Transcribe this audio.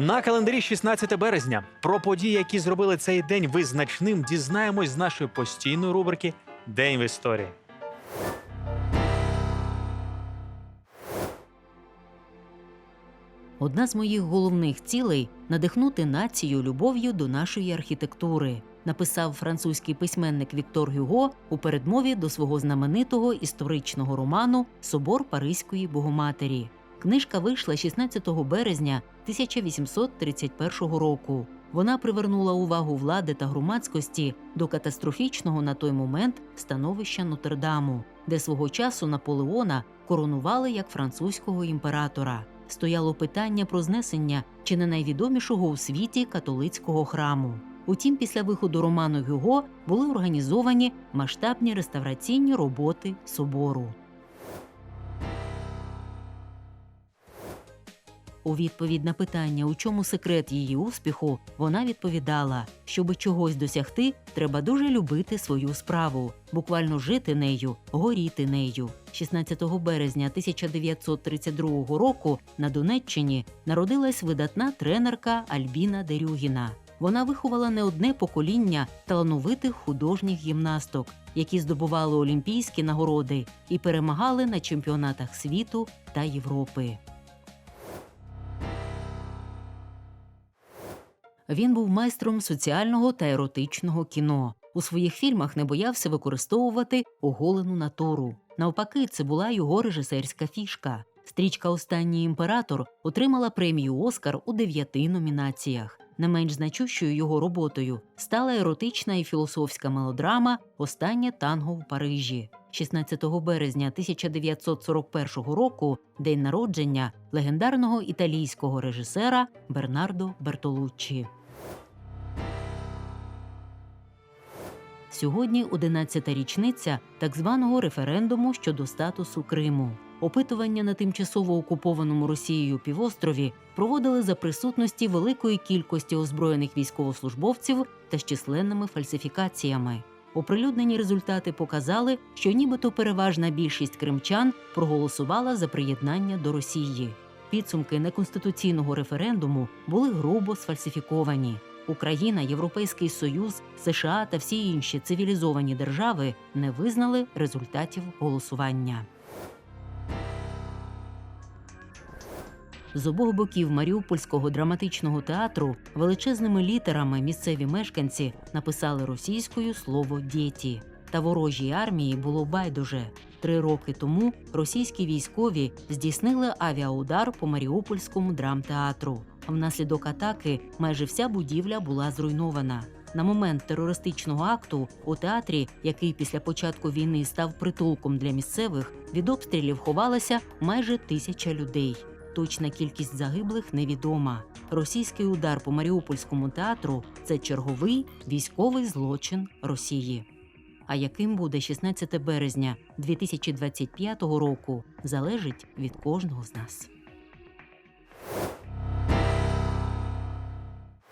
На календарі 16 березня про події, які зробили цей день визначним, дізнаємось з нашої постійної рубрики День в історії. Одна з моїх головних цілей надихнути націю любов'ю до нашої архітектури, написав французький письменник Віктор Гюго у передмові до свого знаменитого історичного роману Собор Паризької Богоматері. Книжка вийшла 16 березня 1831 року. Вона привернула увагу влади та громадськості до катастрофічного на той момент становища Нотр-Даму, де свого часу Наполеона коронували як французького імператора. Стояло питання про знесення чи не найвідомішого у світі католицького храму. Утім, після виходу роману Гюго були організовані масштабні реставраційні роботи собору. У відповідь на питання, у чому секрет її успіху, вона відповідала: щоби чогось досягти, треба дуже любити свою справу, буквально жити нею, горіти нею. 16 березня 1932 року на Донеччині народилась видатна тренерка Альбіна Дерюгіна. Вона виховала не одне покоління талановитих художніх гімнасток, які здобували олімпійські нагороди і перемагали на чемпіонатах світу та Європи. Він був майстром соціального та еротичного кіно. У своїх фільмах не боявся використовувати оголену натуру. Навпаки, це була його режисерська фішка. Стрічка Останній імператор отримала премію Оскар у дев'яти номінаціях. Не менш значущою його роботою стала еротична і філософська мелодрама Останнє танго в Парижі. 16 березня 1941 року, день народження легендарного італійського режисера Бернардо Бертолуччі. Сьогодні 11-та річниця так званого референдуму щодо статусу Криму. Опитування на тимчасово окупованому Росією півострові проводили за присутності великої кількості озброєних військовослужбовців та з численними фальсифікаціями. Оприлюднені результати показали, що нібито переважна більшість кримчан проголосувала за приєднання до Росії. Підсумки неконституційного референдуму були грубо сфальсифіковані. Україна, Європейський Союз, США та всі інші цивілізовані держави не визнали результатів голосування. З обох боків Маріупольського драматичного театру величезними літерами місцеві мешканці написали російською слово «дєті». Та ворожій армії було байдуже. Три роки тому російські військові здійснили авіаудар по Маріупольському драмтеатру. Внаслідок атаки майже вся будівля була зруйнована. На момент терористичного акту у театрі, який після початку війни став притулком для місцевих, від обстрілів ховалася майже тисяча людей. Точна кількість загиблих невідома. Російський удар по Маріупольському театру це черговий військовий злочин Росії. А яким буде 16 березня 2025 року, залежить від кожного з нас.